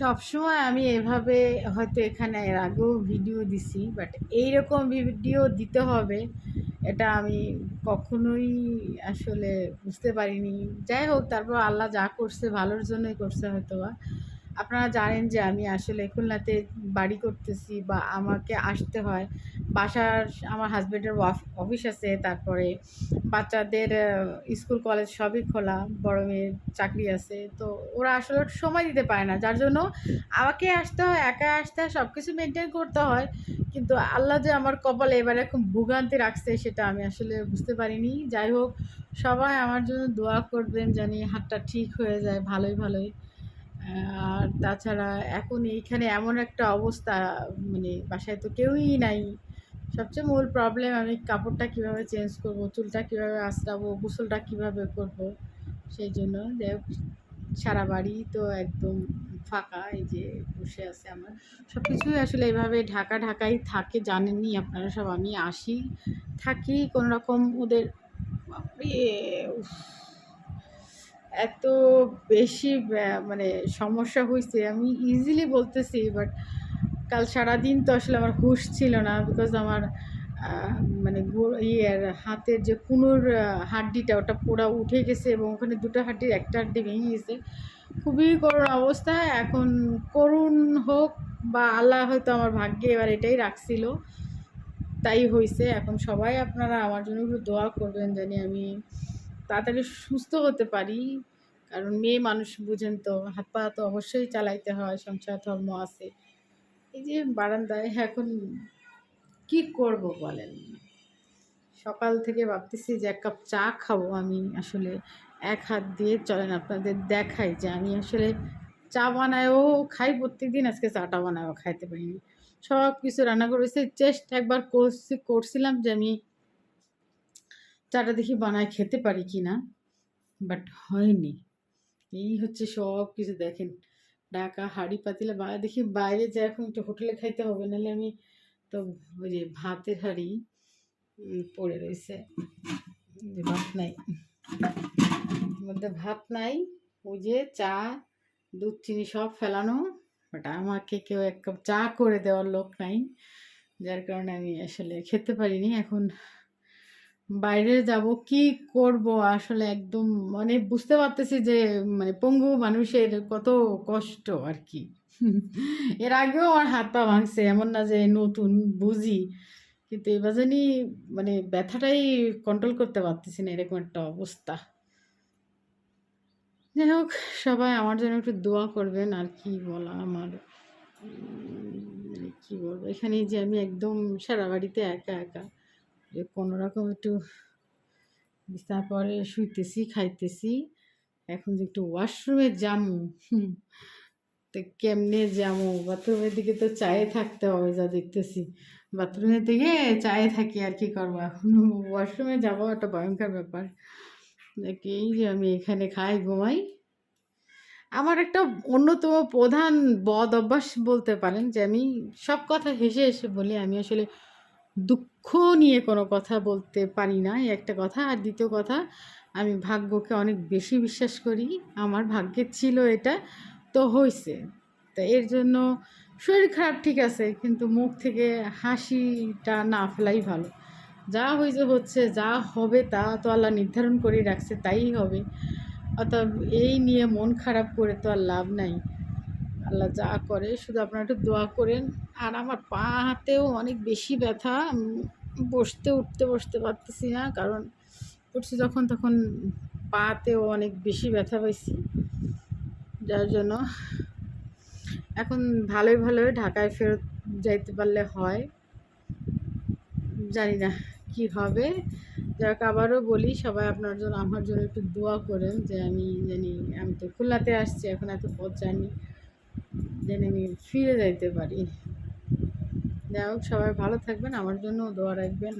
সবসময় আমি এভাবে হয়তো এখানে এর আগেও ভিডিও দিছি বাট এইরকম ভিডিও দিতে হবে, এটা আমি কখনোই আসলে বুঝতে পারিনি। যাই হোক, তারপর আল্লাহ যা করছে, ভালোর জন্যই করছে হয়তো বা আপনারা জানেন যে আমি আসলে খুলনাতে বাড়ি করতেছি বা আমাকে আসতে হয়। বাসার, আমার হাজব্যান্ডের অফিস আছে, তারপরে বাচ্চাদের স্কুল, কলেজ সবই খোলা, বড় মেয়ের চাকরি আছে। তো ওরা আসলে সময় দিতে পারে না। যার জন্য আমাকে আসতে হয়, একা আসতে হয় সব কিছু মেনটেন করতে হয়। কিন্তু আল্লাহ যে আমার কপালে এবারে এখন ভোগান্তি রাখছে, সেটা আমি আসলে বুঝতে পারিনি। যাই হোক, সবাই আমার জন্য দোয়া করবেন জানি হাতটা ঠিক হয়ে যায় ভালোই ভালোই। আর তাছাড়া এখন এইখানে এমন একটা অবস্থা মানে বাসায় তো কেউই নাই। সবচেয়ে মূল প্রবলেম আমি কাপড়টা কীভাবে চেঞ্জ করব, চুলটা কীভাবে আঁচড়াবো, গোসলটা কীভাবে করব, সেই জন্য। যাই সারা বাড়ি তো একদম ফাঁকা, এই যে বসে আছে আমার। সব কিছুই আসলে এভাবে ঢাকা ঢাকাই থাকে জানেননি আপনারা সব, আমি আসি, থাকি কোনো রকম ওদের এত বেশি মানে সমস্যা হয়েছে আমি ইজিলি বলতেছি বাট কাল সারাদিন তো আসলে আমার হুঁশ ছিল না বিকজ আমার মানে ইয়ের হাতের যে কুনুর হাড্ডিটা ওটা পুরো উঠে গেছে এবং ওখানে দুটো হাড্ডির একটা হাড্ডি ভেঙে গেছে। খুবই করুণ অবস্থা। এখন করুণ হোক বা আল্লাহ হয়তো আমার ভাগ্যে এবার এটাই রাখছিল। তাই হয়েছে এখন সবাই আপনারা আমার জন্য একটু দোয়া করবেন জানি আমি তাড়াতাড়ি সুস্থ হতে পারি। কারণ মেয়ে মানুষ বুঝেন তো, হাত পা তো অবশ্যই চালাইতে হয়, সংসার ধর্ম আছে। এই যে বারান্দায় এখন কি করব বলেন? সকাল থেকে ভাবতেছি যে এক কাপ চা খাব। আমি আসলে এক হাত দিয়ে চলেন আপনাদের দেখাই যে আমি আসলে চা বানায়ও খাই, প্রত্যেকদিন আজকে চাটা বানায়ও খাইতে পারিনি। সব কিছু রান্না করেছি চেষ্টা একবার করছি, করছিলাম যে আমি চাটা দেখি বানায় খেতে পারি কি না বাট হয়নি। এই হচ্ছে সব কিছু দেখেন। ঢাকা হাঁড়ি পাতিলে বা, দেখি বাইরে যে এখন একটু হোটেলে খাইতে হবে, নাহলে আমি তো ওই যে ভাতের হাঁড়ি পড়ে রয়েছে। যে ভাত নাই। মধ্যে ভাত নাই, ওই যে চা, দুধ, চিনি সব ফেলানো। বাট আমাকে কেউ এক কাপ চা করে দেওয়ার লোক নাই, যার কারণে আমি আসলে খেতে পারিনি। এখন বাইরে যাব কি করব? আসলে একদম মানে বুঝতে পারতেছি যে মানে পঙ্গু মানুষের কত কষ্ট আর কি এর আগেও আমার হাত পা ভাঙছে, এমন না যে নতুন, বুঝি। কিন্তু এবার জানি মানে ব্যথাটাই কন্ট্রোল করতে পারতেছি না, এরকম একটা অবস্থা। যাই হোক, সবাই আমার জন্য একটু দোয়া করবেন, আর কি বলা আমার মানে কি বলব? এখানে যে আমি একদম সারা বাড়িতে একা একা। কোনো রকম একটু বিছানার পরে শুইতেছি, খাইতেছি। এখন যে একটু ওয়াশরুমে যামু তো কেমনে যামু? বাথরুমের দিকে তো চায়ে থাকতে হবে যা দেখতেছি। বাথরুমের দিকে চায়ে থাকি আর কি করব? এখন ওয়াশরুমে যাব একটা ভয়ঙ্কর ব্যাপার। এই যে আমি এখানে খাই, ঘুমাই। আমার একটা অন্যতম প্রধান বদ অভ্যাস বলতে পারেন যে আমি সব কথা হেসে হেসে বলি। আমি আসলে দুঃখ নিয়ে কোনো কথা বলতে পারি না, এই একটা কথা। আর দ্বিতীয় কথা, আমি ভাগ্যকে অনেক বেশি বিশ্বাস করি, আমার ভাগ্যে ছিল এটা, তো হয়েছে তো এর জন্য শরীর খারাপ ঠিক আছে, কিন্তু মুখ থেকে হাসিটা না ফেলাই ভালো। যা হয়েছে হচ্ছে, যা হবে তা তো আল্লাহ নির্ধারণ করে রাখছে, তাই হবে। অতএব এই নিয়ে মন খারাপ করে তো আর লাভ নাই। আল্লাহ যা করে, শুধু আপনারা একটু দোয়া করেন। আর আমার পা হাতেও অনেক বেশি ব্যথা বসতে, উঠতে, বসতে পারতেছি না। কারণ উঠছি যখন, তখন পাতেও অনেক বেশি ব্যথা পাইছি। যার জন্য এখন ভালোই ভালোই ঢাকায় ফেরত যাইতে পারলে হয়। জানি না কি হবে। যাক আবারও বলি, সবাই আপনার জন্য, আমার জন্য একটু দোয়া করেন যে আমি জানি, আমি তো খুলনাতে আসছি, এখন এত পথ জানি যেন আমি ফিরে যাইতে পারি। যাই হোক সবাই ভালো থাকবেন আমার জন্য দোয়া রাখবেন।